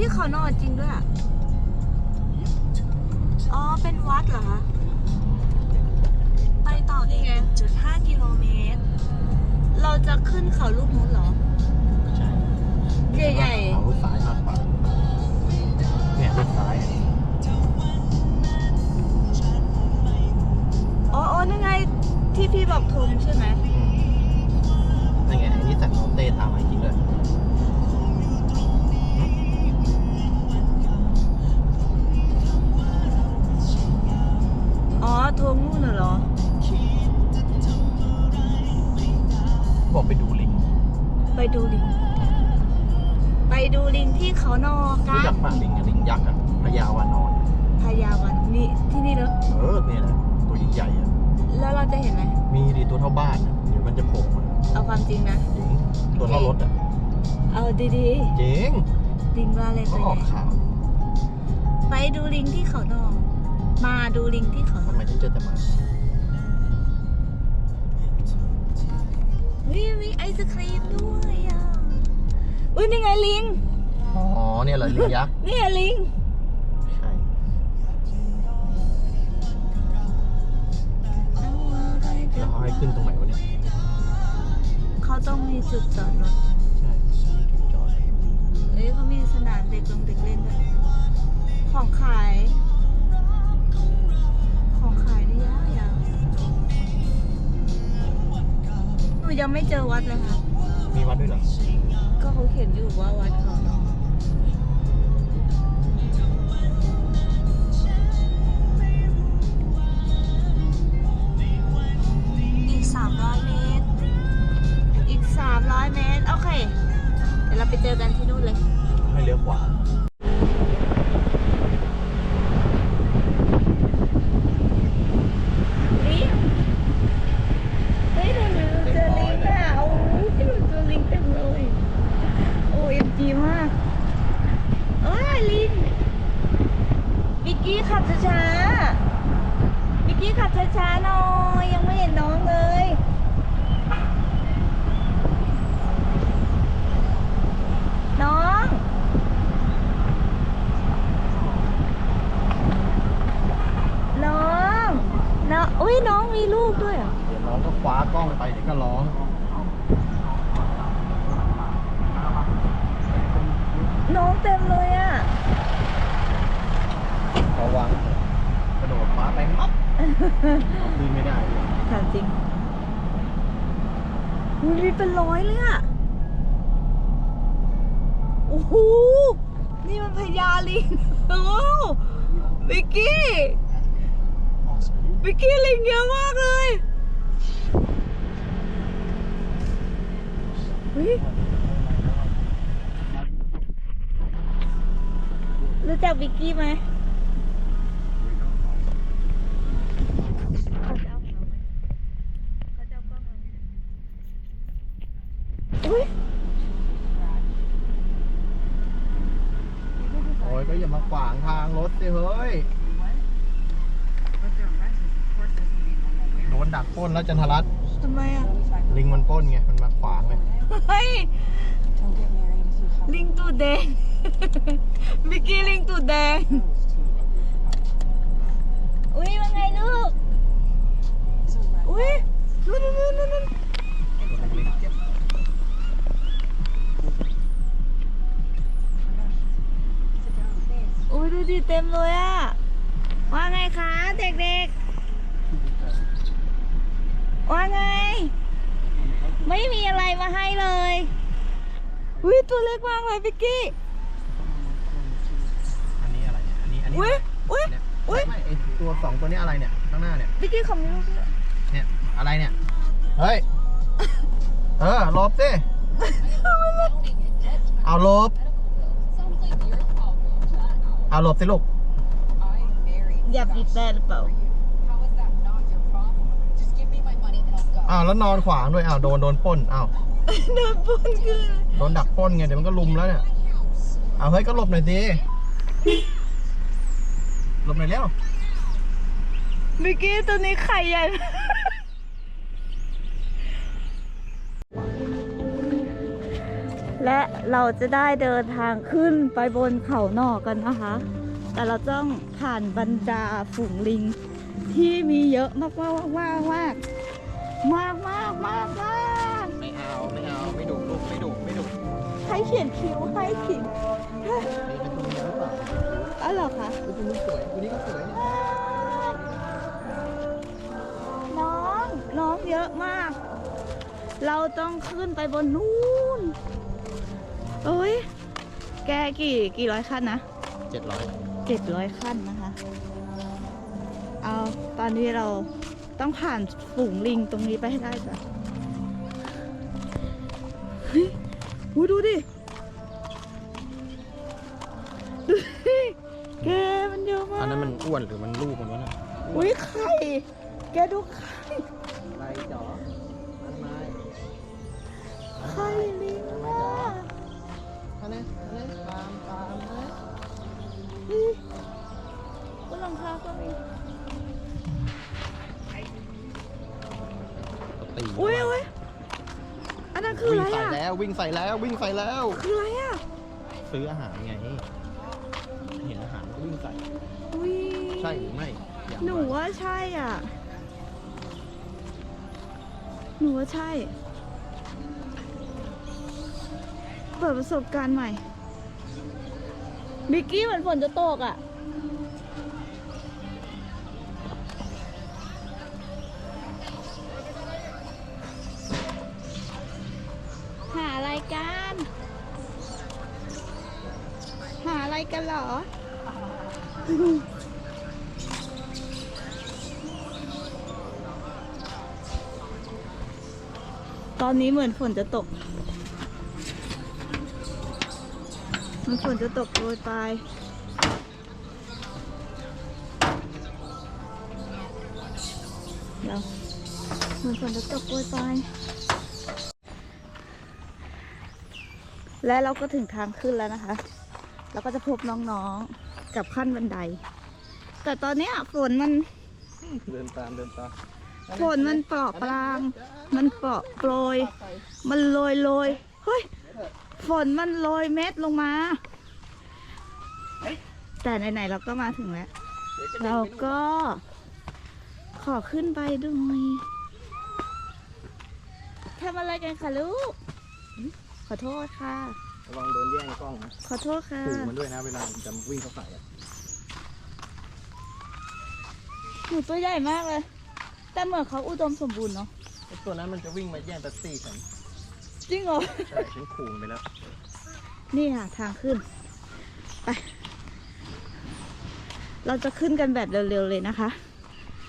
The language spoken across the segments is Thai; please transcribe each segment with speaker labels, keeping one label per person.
Speaker 1: ที่เขานอนจริงด้วยอะอ๋อ เป็นวัดเหรอคะ ไปต่อนี่ไงจุดห้ากิโลเมตร เราจะขึ้นเขาลูกนู้นเหรอ
Speaker 2: ใช่
Speaker 1: ใหญ่
Speaker 2: เขาซ้ายมากกว่าเนี่ยเป็นซ้าย
Speaker 1: ๆอ๋ออ๋อนั่นไงที่พี่บอกธงใช่ไหม
Speaker 2: อืมนั่นไงไอ้นี่สั่งของเต้ตามมาจริงเลย
Speaker 1: อ๋อธงนู่นน่ะเหรอ
Speaker 2: บอกไปดูลิง
Speaker 1: ไปดูลิง ไปดูลิงที่เขานอกั
Speaker 2: รู้จั
Speaker 1: น
Speaker 2: กป่ะลิงอะลิงยักษ์อะพญาวานอน
Speaker 1: พญาวันนี่ที่นี่เหรอ
Speaker 2: เออเนี่ยแหละตัวใหญ่ๆอะ
Speaker 1: แล้วเราจะเห็นไหม
Speaker 2: มีดีตัวเท่าบ้านอะเดี๋ยวมันจะโผล่มา
Speaker 1: เอาความจริงนะ
Speaker 2: จริงตัวเท่ารถอะ
Speaker 1: เอาดี
Speaker 2: จริง
Speaker 1: ๆลิงว่าอะไร
Speaker 2: เขา
Speaker 1: ตัว
Speaker 2: ออก
Speaker 1: ใหญ่
Speaker 2: ข่าว
Speaker 1: ไปดูลิงที่เขานอมาดูลิงที่เขาน
Speaker 2: ทำ
Speaker 1: อ
Speaker 2: ไมถึงเจอแต่หมา
Speaker 1: วิมีไอศครีมด้วยอะอุ้ยนี่ไงลิง
Speaker 2: อ๋อเนี่ยเหรอลิงยักษ์
Speaker 1: นี่ไงลิง
Speaker 2: ใช่แล้วเขาให้ขึ้นตรงไหนวะเนี่ย
Speaker 1: เขาต้องมีจุดจอดรถ
Speaker 2: ใช่มีจุดจอด
Speaker 1: เอ้ยเขามีสนามเด็กลงเด็กเล่นด้วยของขาย หนูยังไม่เจอวัดเลยค่ะ
Speaker 2: มีวัดด้วยเหรอ
Speaker 1: ก็เขาเขียนอยู่ว่าวัดเขานอกอีก 300 เมตร อีก 300 เมตร โอเค เดี๋ยวเราไปเจอกันที่นู่นเลย
Speaker 2: ให้เลี้ยวขวา
Speaker 1: ลิงเฮ้ยหนูเจอลิงอะโอ้ยหนูเจอลิงเต็มเลย โอ้ยจีมากเอ้ยลิงบิกกี้ขับช้าๆบิกกี้ขับช้าๆหน่อยยังไม่เห็นน้องเลย น้อง น้องน้องอุ้ยน้องมีลูกด้วยเหรอ
Speaker 2: เดี๋ยวน้องก็คว้ากล้องไปเดี๋ยวก็ร้อง
Speaker 1: น้องเต็มเลยอะ
Speaker 2: ระวังกระโดดฟ้าไปมับเอาขึ้นไม่ได้เลย
Speaker 1: ถามจริงมันมี เป็นร้อยเลยอะโอ้โห นี่มันพญาลิงโอ้วิกกี้วิกกี้ลิงเยอะมากเลยเฮ้ยรู้จักวิกกี้ไหมเขาจะเอาของเราไหมเขาจะเอากล้องเราไหมอุ้ย
Speaker 2: โอ้ยก็อย่ามาขวางทางรถสิเฮ้ย โดนดักปล้นแล้วจันทรัตน์
Speaker 1: ทำไมอะ
Speaker 2: ลิงมันปล้นไง มันมาขวางเลย
Speaker 1: เฮ้ย ลิงตูดแดง มิกกี้ลิงตูดแดง อุ้ยว่าไงลูก อุ้ยนู่นนู่นนู่นนู่นอุ้ย ดูดิเต็มเลยอะว่าไงคะเด็กๆ ว่าไง ไม่มีอะไรมาให้เลยอุ้ยตัวเล็กมากเลยพิกกี้
Speaker 2: อันนี้อะไรเนี่ย อันนี้ อันนี้
Speaker 1: อุ้ยอุ้ย
Speaker 2: เนี่ย
Speaker 1: อุ๊ย
Speaker 2: ไม่ไอตัวสองตัวนี้อะไรเนี่ย ข้างหน้าเนี่ย
Speaker 1: พิกกี้ของมีลูกด้วย
Speaker 2: เนี่ย อะไรเนี่ย เฮ้ย เออหลบสิเอาหลบ เอาหลบสิลูก
Speaker 1: อย่าบีบแต่หรือเปล่า
Speaker 2: อ้าวแล้วนอนขวางด้วยอ้าวโดนโดนปล้นอ้าว
Speaker 1: โดนปล้นคือ
Speaker 2: โดนดักปล้นไงเดี๋ยวมันก็ลุมแล้วเนี่ยเอาเฮ้ยก็หลบหน่อยสิหลบหน่อยเร็ว
Speaker 1: พิกกี้ตัวนี้ไข่ใหญ่เรา และเราจะได้เดินทางขึ้นไปบนเขาหนอกกันนะคะ แต่เราต้องผ่านบรรดาฝูงลิง ที่มีเยอะมากมากมากมากมากมากมากมาก
Speaker 2: ไม่เอาไม่เอาไม่ดุลูกไม่ดุไม่ดุ
Speaker 1: ใครเขียนคิ้วให้ขิง
Speaker 2: นี่เป็นตัวนี้หรือเปล่า
Speaker 1: อ๋อเหรอคะ
Speaker 2: ตัวนี้สวยตัวนี้ก็สวย
Speaker 1: น้องน้องเยอะมาก เราต้องขึ้นไปบนนู้น โอ้ย แกกี่กี่ร้อยขั้นนะ
Speaker 2: เจ็ดร้อย
Speaker 1: เจ็ดร้อยขั้นนะคะ เอาตอนนี้เราต้องผ่านฝูงลิงตรงนี้ไปให้ได้จ้ะเฮ้ยอุ๊ยดูดิดูดิแกมันเยอะมาก
Speaker 2: อันนั้นมันอ้วนหรือมันลูกมันวะน่ะ
Speaker 1: อุ้ยไข่แกดูไข่
Speaker 2: ไรจ๋อมันไม้
Speaker 1: ไข่
Speaker 2: ตามตามนะ
Speaker 1: เฮ้ยหลังคาก็มี
Speaker 2: ตี
Speaker 1: อุ้ยอุ้ยอันนั้นคือ
Speaker 2: วิ่
Speaker 1: อะ
Speaker 2: ง
Speaker 1: ไร
Speaker 2: ใส่
Speaker 1: อะ
Speaker 2: แล้ววิ่งใส่แล้ววิ่งใส่แล้ว
Speaker 1: คืออะไรอะ
Speaker 2: ซื้ออาหารไง เห็นอาหารก็วิ่งใส่
Speaker 1: อุ้ย
Speaker 2: ใช่หรือไม่อย่า
Speaker 1: หนูว่าใช่อะ หนูว่าใช่ เปิดประสบการณ์ใหม่ บิกกี้เหมือนฝนจะตกอะ หาอะไรกัน หาอะไรกันเหรอ ตอนนี้เหมือนฝนจะตก มันฝนจะตกโปรยปลายเดี๋ยวเหมือนฝนจะตกโปรยปลายและเราก็ถึงทางขึ้นแล้วนะคะ เราก็จะพบน้องๆกับขั้นบันได แต่ตอนเนี้ยฝนมัน
Speaker 2: เดินตามเดินตาม
Speaker 1: ฝนมันเปราะปราง มันเปราะโปรย มันโรยโรยเฮ้ย ฝนมันโรยเม็ดลงมา แต่ไหนๆเราก็มาถึงแล้ว เราก็ขอขึ้นไปด้วยทำอะไรกันคะลูก ขอโทษค่ะ
Speaker 2: ระวังโดนแย่งกล้องนะ
Speaker 1: ขอโทษค่ะ
Speaker 2: ขู่มันด้วยนะเวลามันจะวิ่งเข้าใส่อะ
Speaker 1: หนูตัวใหญ่มากเลย แต่เหมือนเขาอุดมสมบูรณ์เนาะ
Speaker 2: ไอ้ตัวนั้นมันจะวิ่งมาแย่งแท็กซี่ฉัน
Speaker 1: จริงเหรอ
Speaker 2: ใช่ฉันขู่มันไปแล้ว
Speaker 1: นี่ค่ะทางขึ้น ไป เราจะขึ้นกันแบบเร็วๆเลยนะคะ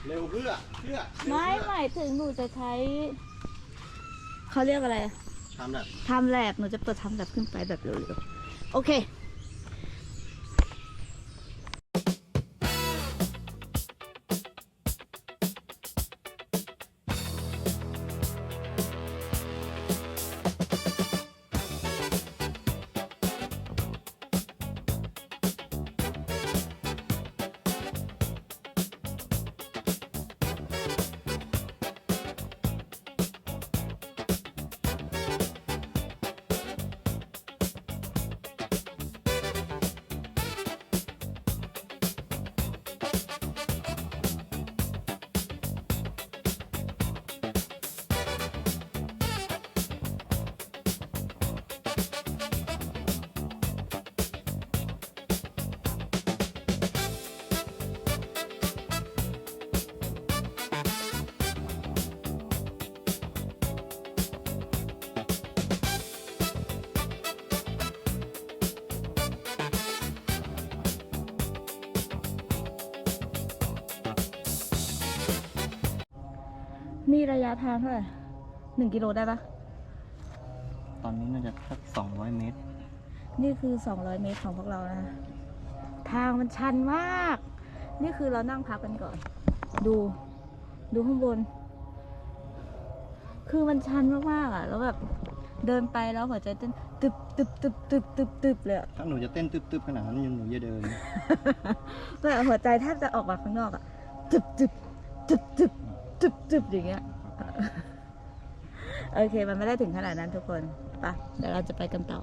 Speaker 2: เร็วเพื่อเพื่อ
Speaker 1: ไม่หมายถึงหนูจะใช้ เขาเรียกอะไรอะ
Speaker 2: ทำแบบ
Speaker 1: ทำแลบหนูจะเปิดทำแลบขึ้นไปแบบเร็วๆ โอเค นี่ระยะทางเท่าไหร่หนึ่งกิโลได้ปะ
Speaker 2: ตอนนี้น่าจะสักสองร้อยเมตร
Speaker 1: นี่คือ 200 เมตรของพวกเรานะคะทางมันชันมาก นี่คือเรานั่งพักกันก่อน ดู ดูข้างบน คือมันชันมากๆอะ แล้วแบบเดินไปแล้วหัวใจเต้นตึบตึบตึบตึบตึบตึบเลยอะ
Speaker 2: ถ้าหนูจะเต้นตึ๊บๆขนาดนั้นยังหนูจะเดิน
Speaker 1: แบบหัวใจแทบจะออกมาข้างนอกอะตึบตึบตึบตึบ จึบตึบอย่างเงี้ย โอเค มันไม่ได้ถึงขนาดนั้นทุกคน ไป เดี๋ยวเราจะไปกันต่อ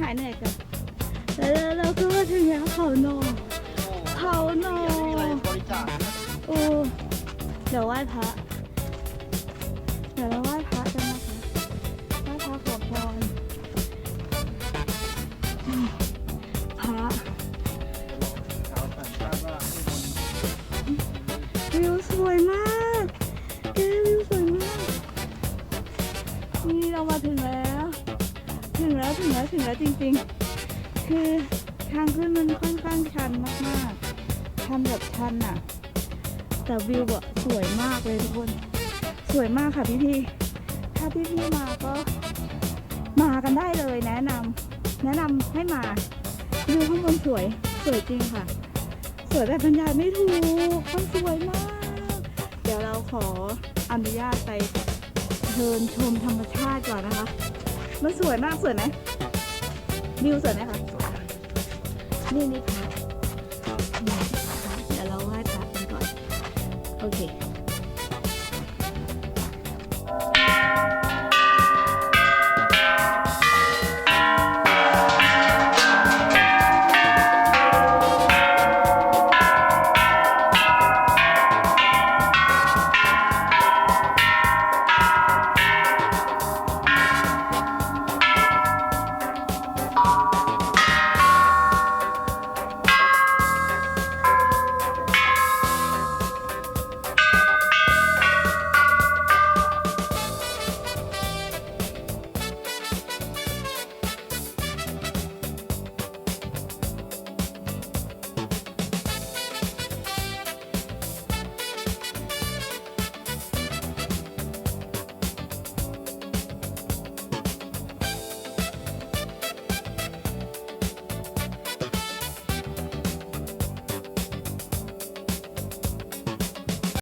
Speaker 2: หา
Speaker 1: ยเหนื่อยกันแล้วเราก็มาถึงแล้วเขาโนเขาโน
Speaker 2: มีอะไรบริจาคนะ
Speaker 1: โอ้เดี๋ยวไหว้พระเดี๋ยวเราไหว้พ ริ
Speaker 2: ง
Speaker 1: ๆ คือทางขึ้นมันค่อนข้างชันมากๆชันแบบชันอะแต่วิวอะสวยมากเลยทุกคน สวยมากค่ะพี่พี่ถ้าพี่พี่มาก็มากันได้เลยแนะนำแนะนำให้มาวิวข้างบนสวยสวยจริงค่ะ สวยแบบบรรยายไม่ถูกมันสวยมาก เดี๋ยวเราขออนุญาตไปเดินชมธรรมชาติก่อนนะคะ มันสวยมากสวยไหม วิวสวยไหมคะ นี่นี่ค่ะเดี๋ยวเราไหว้พระกันก่อน โอเค